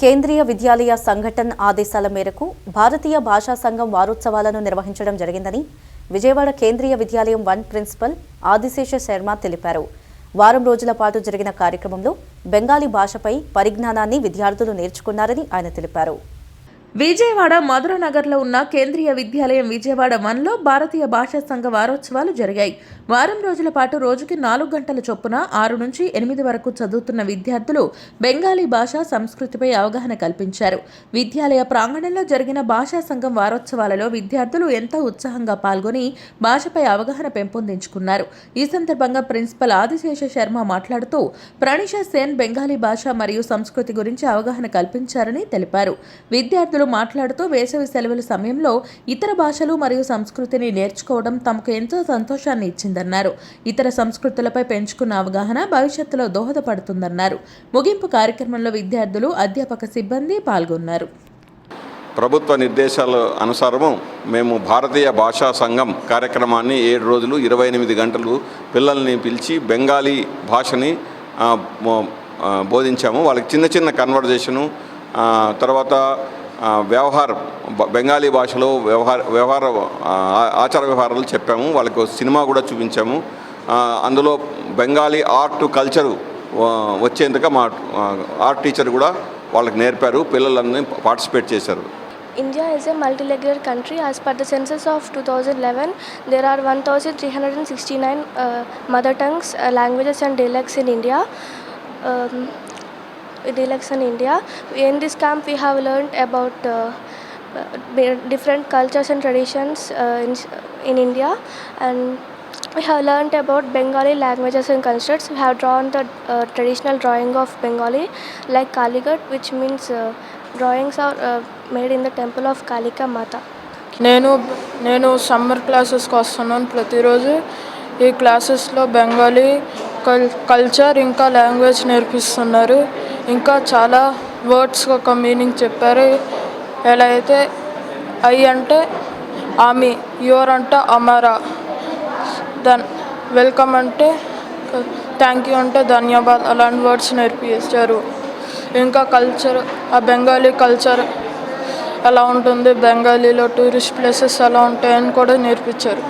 కేంద్రీయ విద్యాలయ సంఘటన్ ఆదేశాల మేరకు భారతీయ భాషా సంఘం వారోత్సవాలను నిర్వహించడం జరిగిందని విజయవాడ కేంద్రీయ విద్యాలయం వన్ ప్రిన్సిపల్ ఆదిశేష శర్మ తెలిపారు. వారం రోజుల పాటు జరిగిన కార్యక్రమంలో బెంగాలీ భాషపై పరిజ్ఞానాన్ని విద్యార్థులు నేర్చుకున్నారని ఆయన తెలిపారు. విజయవాడ మధుర నగర్లో ఉన్న కేంద్రీయ విద్యాలయం విజయవాడ వన్లో భారతీయ భాషా సంఘ వారోత్సవాలు జరిగాయి. వారం రోజుల పాటు రోజుకి నాలుగు గంటల చొప్పున ఆరు నుంచి ఎనిమిది వరకు చదువుతున్న విద్యార్థులు బెంగాలీ భాష సంస్కృతిపై అవగాహన కల్పించారు. విద్యాలయ ప్రాంగణంలో జరిగిన భాషా సంఘం వారోత్సవాలలో విద్యార్థులు ఎంతో ఉత్సాహంగా పాల్గొని భాషపై అవగాహన పెంపొందించుకున్నారు. ఈ సందర్భంగా ప్రిన్సిపల్ ఆదిశేష శర్మ మాట్లాడుతూ ప్రణిష సేన్ బెంగాలీ భాష మరియు సంస్కృతి గురించి అవగాహన కల్పించారని తెలిపారు. విద్యార్థులు మాట్లాడుతూ వేసవి సెలవుల సమయంలో ఇతర భాషలు మరియు సంస్కృతిని నేర్చుకోవడం తమకు ఎంతో సంతోషాన్ని ఇచ్చిందన్నారు. ఇతర సంస్కృతులపై పెంచుకున్న అవగాహన భవిష్యత్తులో దోహదపడుతుందన్నారు. ముగింపు కార్యక్రమంలో విద్యార్థులు అధ్యాపక సిబ్బంది పాల్గొన్నారు. ప్రభుత్వ నిర్దేశాల అనుసారము మేము భారతీయ భాషా సంఘం కార్యక్రమాన్ని ఏడు రోజులు ఇరవై ఎనిమిది గంటలు పిల్లల్ని పిలిచి బెంగాలీ భాషని బోధించాము. వాళ్ళకి చిన్న చిన్న కన్వర్జేషను తర్వాత వ్యవహారం బ- బెంగాలీ భాషలో వ్యవహార వ్యవహార ఆచార వ్యవహారాలు చెప్పాము వాళ్ళకి సినిమా కూడా చూపించాము అందులో బెంగాలీ ఆర్ట్ కల్చరు వచ్చేందుకు మా ఆర్ట్ టీచర్ కూడా వాళ్ళకి నేర్పారు పిల్లలందరినీ పార్టిసిపేట్ చేశారు India is a multilingual country. As per the census of 2011, there are 1,369 uh, mother tongues, uh, languages, and dialects in India. Um, dialects in India. In this camp, we have learned about uh, uh, different cultures and traditions uh, in, in India, and we have learned about Bengali languages and constructs. We have drawn the uh, traditional drawing of Bengali, like Kaligat, which means uh, drawings are uh, made in the temple of Kalika Mata. నేను నేను summer క్లాసెస్కి వస్తున్నాను ప్రతిరోజు ఈ క్లాసెస్లో బెంగాలీ కల్ culture ఇంకా language నేర్పిస్తున్నారు ఇంకా చాలా వర్డ్స్ ఒక మీనింగ్ చెప్పారు. ఎలా అయితే ఐ అంటే ఆమె యువర్ అంటే అమరా దన్ వెల్కమ్ అంటే థ్యాంక్ యూ అంటే ధన్యవాద్ అలాంటి వర్డ్స్ నేర్పించారు ఇంకా కల్చర్ ఆ బెంగాలీ కల్చర్ ఎలా ఉంటుంది బెంగాలీలో టూరిస్ట్ ప్లేసెస్ ఎలా ఉంటాయని కూడా నేర్పించారు.